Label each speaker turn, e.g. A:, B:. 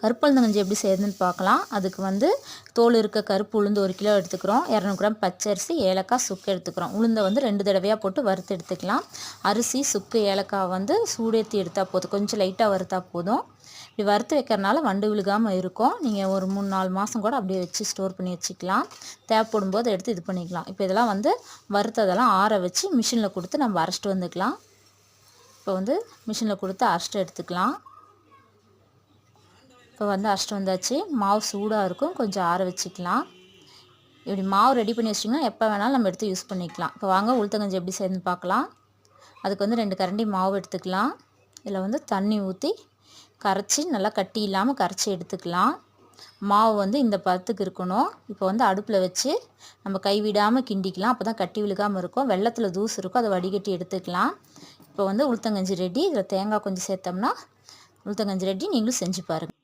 A: கருப்பு உளுந்தங்கஞ்சி எப்படி செய்யுதுன்னு பார்க்கலாம். அதுக்கு வந்து தோல் இருக்க கருப்பு உளுந்து ஒரு கிலோ எடுத்துக்கிறோம். இரநூறு கிராம் பச்சரிசி ஏலக்காய் சுக்கு எடுத்துக்கிறோம். உளுந்தை வந்து ரெண்டு தடவையாக போட்டு வறுத்து எடுத்துக்கலாம். அரிசி சுக்கு ஏலக்காய் வந்து சூடேற்றி எடுத்தால் போதும். கொஞ்சம் லைட்டாக வறுத்தா போதும். இப்படி வறுத்து வைக்கிறனால வண்டு விழுகாமல் இருக்கும். நீங்கள் ஒரு மூணு நாலு மாதம் கூட அப்படியே வச்சு ஸ்டோர் பண்ணி வச்சுக்கலாம். தேவைப்படும் போது எடுத்து இது பண்ணிக்கலாம். இப்போ இதெல்லாம் வந்து வறுத்ததெல்லாம் ஆற வச்சு மிஷினில் கொடுத்து நம்ம அரைச்சிட்டு வந்துக்கலாம். இப்போ வந்து மிஷினில் கொடுத்து அரைச்சிட்டு எடுத்துக்கலாம். இப்போ வந்து அரைச்சிட்டு வந்தாச்சு. மாவு சூடாக இருக்கும். கொஞ்சம் ஆற வச்சுக்கலாம். இப்படி மாவு ரெடி பண்ணி வச்சிட்டிங்கன்னா எப்போ வேணாலும் நம்ம எடுத்து யூஸ் பண்ணிக்கலாம். இப்போ வாங்க உளுத்தங்கஞ்சி எப்படி சேர்ந்து பார்க்கலாம். அதுக்கு வந்து ரெண்டு கரண்டி மாவு எடுத்துக்கலாம். இதில் வந்து தண்ணி ஊற்றி கரைச்சி நல்லா கட்டி இல்லாமல் கரைச்சி எடுத்துக்கலாம். மாவு வந்து இந்த பதத்துக்கு இருக்கணும். இப்போ வந்து அடுப்பில் வச்சு நம்ம கைவிடாமல் கிண்டிக்கலாம். அப்போ தான் கட்டி விழுகாமல் இருக்கும். வெள்ளத்தில் தூசு இருக்கும். அதை வடிகட்டி எடுத்துக்கலாம். இப்போ வந்து உளுத்தங்கஞ்சி ரெடி இதில் தேங்காய் கொஞ்சம் சேர்த்தோம்னா உளுத்தங்கஞ்சி ரெடி நீங்களும் செஞ்சு பாருங்கள்